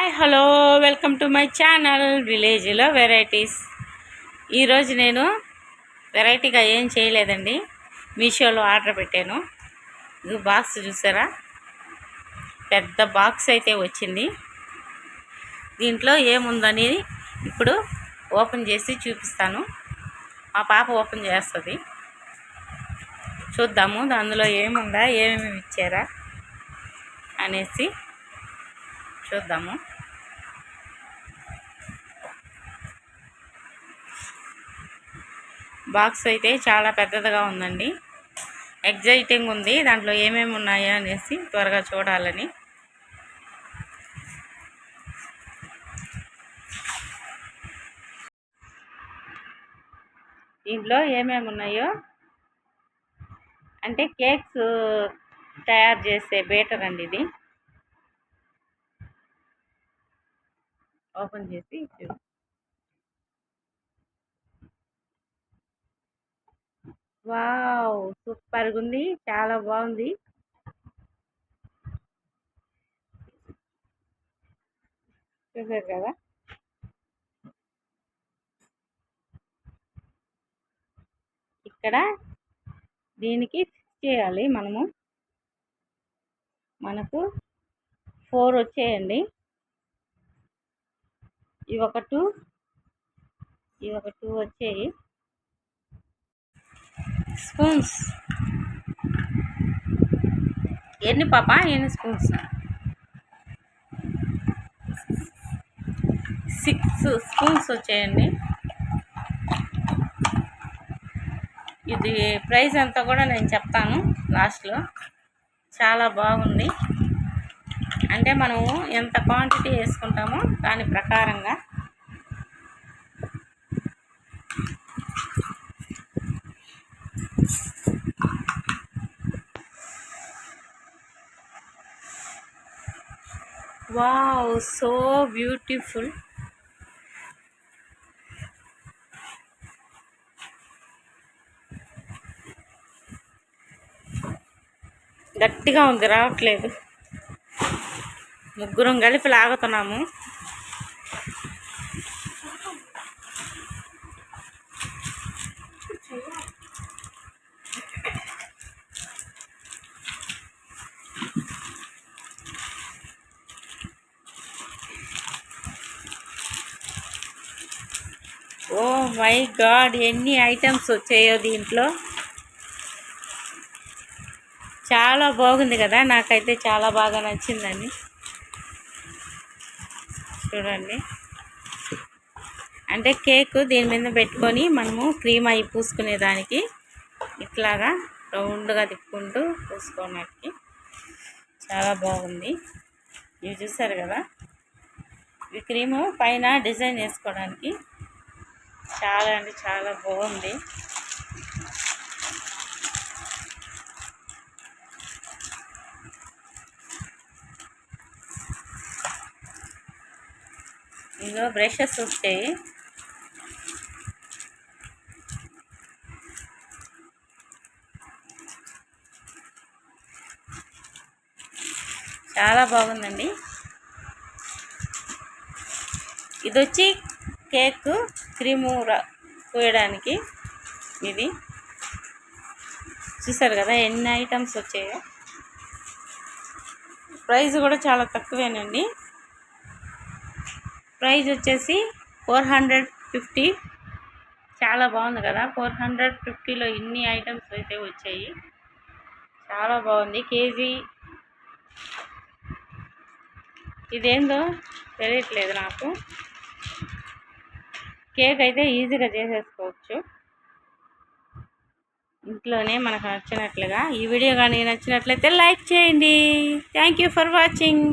Hi hello welcome to my channel విలేజ్లో varieties ఈరోజు నేను వెరైటీగా ఏం చేయలేదండి. మీషోలో ఆర్డర్ పెట్టాను. ఇది బాక్స్ చూసారా? పెద్ద బాక్స్ అయితే వచ్చింది. దీంట్లో ఏముందని ఇప్పుడు ఓపెన్ చేసి చూపిస్తాను. మా పాప ఓపెన్ చేస్తుంది. చూద్దాము అందులో ఏముందా ఏమేమి ఇచ్చారా అనేసి చూద్దాము. బాక్స్ అయితే చాలా పెద్దదిగా ఉందండి. ఎగ్జైటింగ్ ఉంది. దాంట్లో ఏమేమి ఉన్నాయో అనేసి త్వరగా చూడాలని. దీంట్లో ఏమేమి ఉన్నాయో? అంటే కేక్స్ తయారు చేసే బేటర్ అండి ఇది. ఓపెన్ చేసి వావ్ సూపర్గా ఉంది చాలా బాగుంది. చూసారు కదా? ఇక్కడ దీనికి ఫిక్స్ చేయాలి మనము. మనకు ఫోర్ వచ్చేయండి. ఇవి ఒక టూ ఇవి ఒక టూ వచ్చాయి. స్పూన్స్. ఎన్ని పాప? ఎన్ని స్పూన్స్? సిక్స్ స్పూన్స్ వచ్చాయండి. ఇది ప్రైస్ అంతా కూడా నేను చెప్తాను లాస్ట్లో. చాలా బాగుంది. అంటే మనము ఎంత క్వాంటిటీ వేసుకుంటామో దాని ప్రకారంగా. వావ్ సో బ్యూటిఫుల్ గట్టిగా ఉంది రావట్లేదు. ముగ్గురం కలిపి లాగుతున్నాము. ఓ మై గాడ్ ఎన్ని ఐటమ్స్ వచ్చాయో దీంట్లో. చాలా బాగుంది కదా నాకైతే చాలా బాగా నచ్చిందండి చూడండి. అంటే కేక్ దీని మీద పెట్టుకొని మనము క్రీమ్ అయి పూసుకునే దానికి ఇట్లాగా రౌండ్గా తిప్పుకుంటూ పూసుకోవడానికి. చాలా బాగుంది. ఇవి చూసారు కదా? ఈ క్రీము పైన డిజైన్ వేసుకోవడానికి చాలా అంటే చాలా బాగుంది. ఇందులో బ్రషెస్ వస్తాయి. చాలా బాగుందండి. ఇది వచ్చి కేక్ క్రీము పోయడానికి ఇది. చూసారు కదా ఎన్ని ఐటమ్స్ వచ్చాయో. ప్రైస్ కూడా చాలా తక్కువేనండి. ప్రైజ్ వచ్చేసి ఫోర్ హండ్రెడ్ ఫిఫ్టీ. చాలా బాగుంది కదా. ఫోర్ హండ్రెడ్ ఫిఫ్టీలో ఇన్ని ఐటమ్స్ అయితే వచ్చాయి. చాలా బాగుంది. కేజీ ఇదేందో తెలియట్లేదు నాకు. కేక్ అయితే ఈజీగా చేసేసుకోవచ్చు. ఇంట్లోనే మనకు నచ్చినట్లుగా. ఈ వీడియో కానీ నచ్చినట్లయితే లైక్ చేయండి. Thank for watching